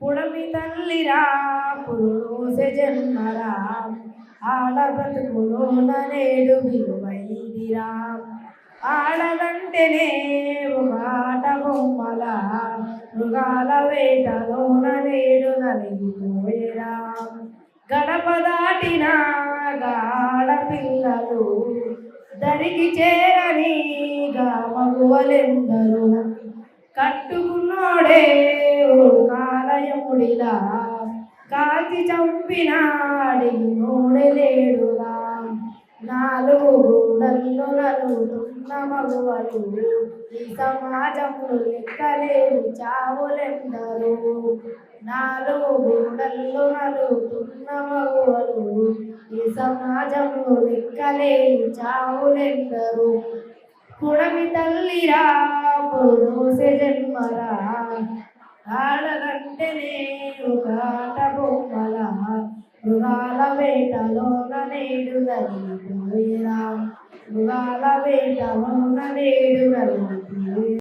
పుడమి తల్లిరా పురుష జన్మరా ఆడ బతుకులోన నేడు విలువైదిరా. ఆడదంటేనే ఒక బొమ్మల మృగాల వేటలోన నేడు నలిగిపోయేరా. గడప దాటిన గాడ పిల్లలు దరికి చేరని మగువలెందరూ కట్టుకున్నోడే కాలయముడిలా కాల్చి చంపినాడి నోడలేడుగా నాలుగు గూడల్లో నలుగుతున్న మగువలు ఈ సమాజంలో లెక్కలేని చావులెందరూ. నాలుగు గూడల్లో నలుగుతున్న మగువలు ఈ సమాజంలో లెక్కలేని చావులెందరూ. కుడమి తల్లిరా పురుష జన్మరా. ఆడగంటేనే ఆట బొమ్మల మృగాల వేటలోన నేడు నలిగిపోయిరా మృగాల వేటలోన నేడు నలిగిపోయిరా